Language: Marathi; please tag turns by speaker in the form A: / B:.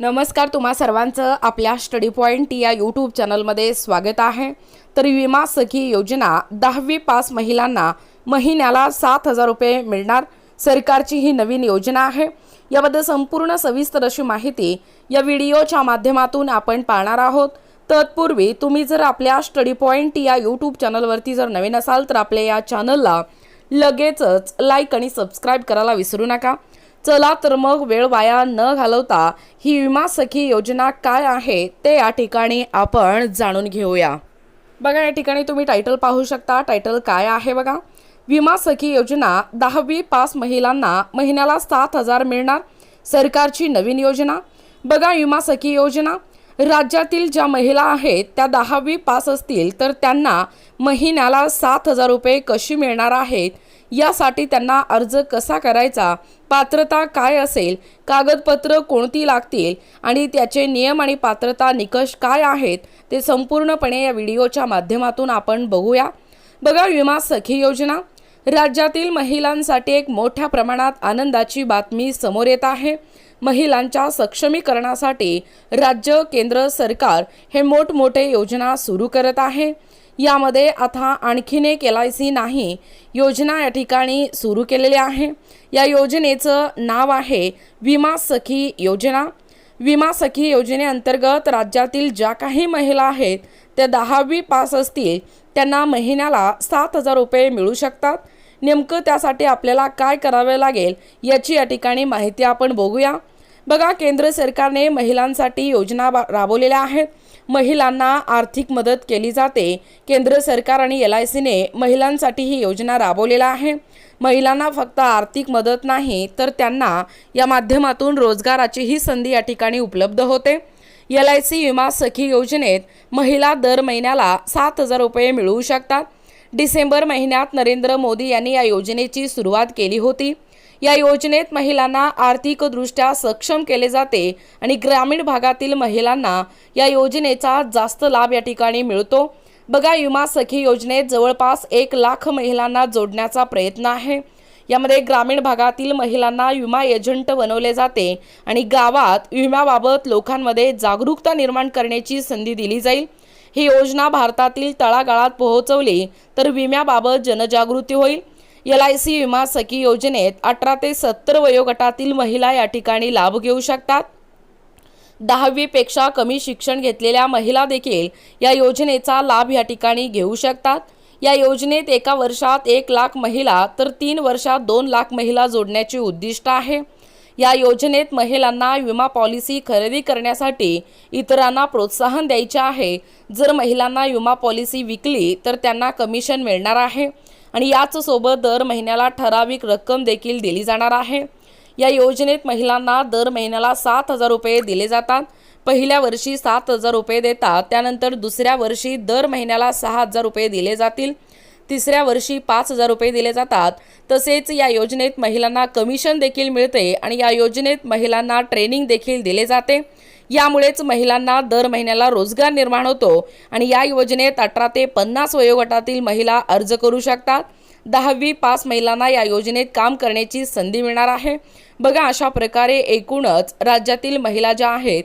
A: नमस्कार तुम्हा सर्वांचं आपल्या स्टडी पॉईंट या यूट्यूब चॅनलमध्ये स्वागत आहे. तर विमा सखी योजना दहावी पास महिलांना महिन्याला सात हजार रुपये मिळणार. सरकारची ही नवीन योजना आहे. याबद्दल संपूर्ण सविस्तर अशी माहिती या व्हिडिओच्या माध्यमातून आपण पाहणार आहोत. तत्पूर्वी तुम्ही जर आपल्या स्टडी पॉईंट या यूट्यूब चॅनलवरती जर नवीन असाल तर आपल्या या चॅनलला लगेचच लाईक आणि सबस्क्राईब करायला विसरू नका. चला तर मग वेळ वाया न घालवता ही विमा सखी योजना काय आहे ते या ठिकाणी आपण जाणून घेऊया. बघा या ठिकाणी तुम्ही टायटल पाहू शकता. टायटल काय आहे बघा? विमा सखी योजना दहावी पास महिलांना महिन्याला सात हजार मिळणार. सरकारची नवीन योजना. बघा विमा सखी योजना. राज्यातील ज्या महिला आहेत त्या दहावी पास असतील तर त्यांना महिन्याला सात हजार रुपये कशी मिळणार आहेत? यासाठी त्यांना अर्ज कसा करायचा? पात्रता काय असेल? कागदपत्र कोणती लागतील? आणि त्याचे नियम आणि पात्रता निकष काय आहेत? ते संपूर्णपणे या व्हिडिओच्या माध्यमातून आपण बघूया. बघा विमा सखी योजना. राज्यातील महिलांसाठी एक मोठ्या प्रमाणात आनंदाची बातमी समोर येत आहे. महिलांच्या सक्षमीकरणासाठी राज्य केंद्र सरकार हे मोठमोठे योजना सुरू करत आहे. यामध्ये आता आणखीन एक एल आय सी नाही योजना या ठिकाणी सुरू केलेली आहे. या योजनेचं नाव आहे विमा सखी योजना. विमा सखी योजनेअंतर्गत राज्यातील ज्या काही महिला आहेत त्या दहावी पास असतील त्यांना महिन्याला सात हजार रुपये मिळू शकतात. नेमकं त्यासाठी आपल्याला काय करावे लागेल याची या ठिकाणी माहिती आपण बघूया. बघा केंद्र सरकारने महिलांसाठी योजना बा- राबवलेल्या आहेत. महिलांना आर्थिक मदत केली जाते. केंद्र सरकार आणि एल आय सीने महिलांसाठी ही योजना राबवलेला आहे. महिलांना फक्त आर्थिक मदत नाही तर त्यांना या माध्यमातून रोजगाराचीही संधी या ठिकाणी उपलब्ध होते. एल आय सी विमा सखी योजनेत महिला दर महिन्याला सात हजार रुपये मिळवू शकतात. डिसेंबर महिन्यात नरेंद्र मोदी यांनी या योजनेची सुरुवात केली होती. या योजनेत महिलांना आर्थिकदृष्ट्या सक्षम केले जाते आणि ग्रामीण भागातील महिलांना या योजनेचा जास्त लाभ या ठिकाणी मिळतो. बघा विमा सखी योजनेत जवळपास एक लाख महिलांना जोडण्याचा प्रयत्न आहे. यामध्ये ग्रामीण भागातील महिलांना विमा एजंट बनवले जाते आणि गावात विम्याबाबत लोकांमध्ये जागरूकता निर्माण करण्याची संधी दिली जाईल. ही योजना भारतातील तळागाळात पोहोचवली तर विम्याबाबत जनजागृती होईल. एल आय सी विमा सखी योजनेत अठरा ते सत्तर वयोगटातील महिला या ठिकाणी लाभ घेऊ शकतात. दहावीपेक्षा कमी शिक्षण घेतलेल्या महिला देखील या योजनेचा लाभ या ठिकाणी घेऊ शकतात. या योजनेत एका वर्षात एक लाख महिला तर तीन वर्षात दोन लाख महिला जोडण्याचे उद्दिष्ट आहे. या योजनेत महिलांना विमा पॉलिसी खरेदी करण्यासाठी इतरांना प्रोत्साहन द्यायचे आहे. जर महिलांना विमा पॉलिसी विकली तर त्यांना कमिशन मिळणार आहे. आणि याचसोबत दर महिन्याला ठराविक रक्कम देखील दिली जाणार आहे. या योजनेत महिलांना दर महिन्याला सात हजार रुपये दिले जातात. पहिल्या वर्षी सात हजार रुपये देतात त्यानंतर दुसऱ्या वर्षी दर महिन्याला सहा हजार रुपये दिले जातील. तिसऱ्या वर्षी पाच हजार रुपये दिले जातात. तसेच या योजनेत महिलांना कमिशन देखील मिळते आणि या योजनेत महिलांना ट्रेनिंग देखील दिले जाते. यामुळेच महिलांना दर महिन्याला रोजगार निर्माण होतो आणि या योजनेत अठरा ते पन्नास वयोगटातील महिला अर्ज करू शकतात. दहावी पास महिलांना या योजनेत काम करण्याची संधी मिळणार आहे. बघा अशा प्रकारे एकूणच राज्यातील महिला ज्या आहेत